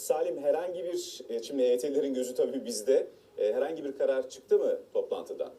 Salim herhangi bir, e, şimdi EYT'lilerin gözü tabii bizde, E, herhangi bir karar çıktı mı toplantıdan?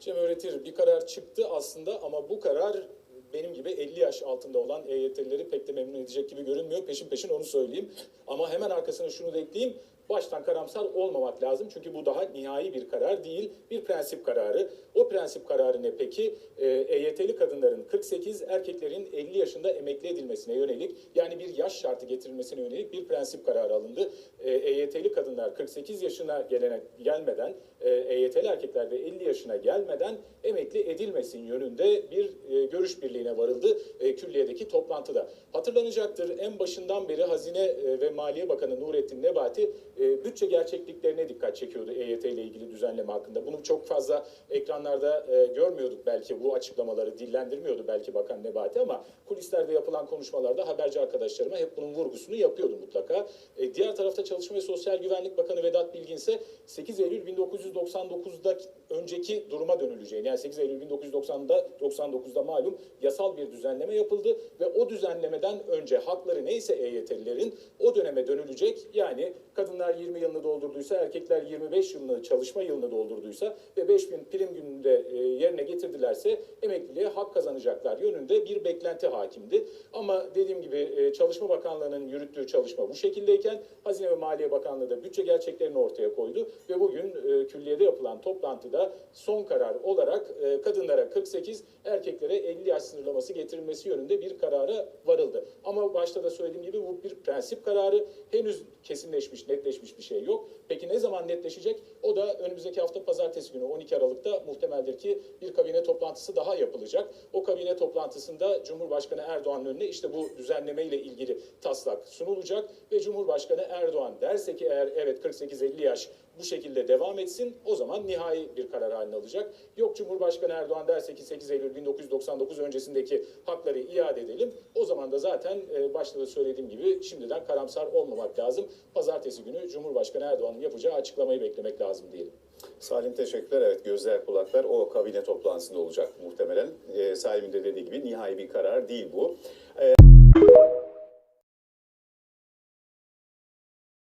Cem öğretir bir karar çıktı aslında ama bu karar benim gibi 50 yaş altında olan EYT'lileri pek de memnun edecek gibi görünmüyor. Peşin peşin onu söyleyeyim. Ama hemen arkasına şunu da ekleyeyim. Baştan karamsar olmamak lazım. Çünkü bu daha nihai bir karar değil, bir prensip kararı. O prensip kararı ne peki? Ee, EYT'li kadınların 48, erkeklerin 50 yaşında emekli edilmesine yönelik, yani bir yaş şartı getirilmesine yönelik bir prensip kararı alındı. Ee, EYT'li kadınlar 48 yaşına gelene gelmeden, e, EYT'li erkekler de 50 yaşına gelmeden emekli edilmesin yönünde bir e, görüş birliğine varıldı e, külliyedeki toplantıda. Hatırlanacaktır en başından beri Hazine e, ve Maliye Bakanı Nurettin Nebati e, bütçe gerçekliklerine dikkat çekiyordu EYT ile ilgili düzenleme hakkında. Bunu çok fazla ekranlarda e, görmüyorduk belki bu açıklamaları dillendirmiyordu belki Bakan Nebati ama kulislerde yapılan konuşmalarda haberci arkadaşlarıma hep bunun vurgusunu yapıyordu mutlaka. E, diğer tarafta Çalışma ve Sosyal Güvenlik Bakanı Vedat Bilgin ise 8 Eylül 1999'da önceki duruma dönüleceğini yani 8 Eylül 1990'da 99'da malum yasal bir düzenleme yapıldı ve o düzenlemeden önce hakları neyse EYT'lilerin o döneme dönülecek yani kadınlar 20 yılını doldurduysa erkekler 25 yılını çalışma yılını doldurduysa ve 5000 prim gününde e, yerine getirdilerse emekliliğe hak kazanacaklar yönünde bir beklenti hakimdi. Ama dediğim gibi e, Çalışma Bakanlığı'nın yürüttüğü çalışma bu şekildeyken Hazine ve Maliye Bakanlığı da bütçe gerçeklerini ortaya koydu ve bugün e, külliyede yapılan toplantıda son karar olarak e, kadınlara 48, erkeklere 50 yaş sınırlaması getirilmesi yönünde bir karara varıldı. Ama başta da söylediğim gibi bu bir prensip kararı. Henüz kesinleşmiş, netleşmiş bir şey yok. Peki ne zaman netleşecek? O da önümüzdeki hafta pazartesi günü 12 Aralık'ta muhtemeldir ki bir kabine toplantısı daha yapılacak. O kabine toplantısında Cumhurbaşkanı Erdoğan'ın önüne işte bu düzenleme ile ilgili taslak sunulacak ve Cumhurbaşkanı Erdoğan derse ki eğer evet 48-50 yaş bu şekilde devam etsin o zaman nihai bir karar haline alacak. Yok Cumhurbaşkanı Erdoğan derse ki 8 Eylül 1999 öncesindeki hakları iade edelim. O zaman da zaten e, başta da söylediğim gibi şimdiden karamsar olmamak lazım. Pazartesi günü Cumhurbaşkanı Erdoğan'ın yapacağı açıklamayı beklemek lazım diyelim. Salim teşekkürler. Evet gözler kulaklar o kabine toplantısında olacak muhtemelen. E, Salim'in de dediği gibi nihai bir karar değil bu. E,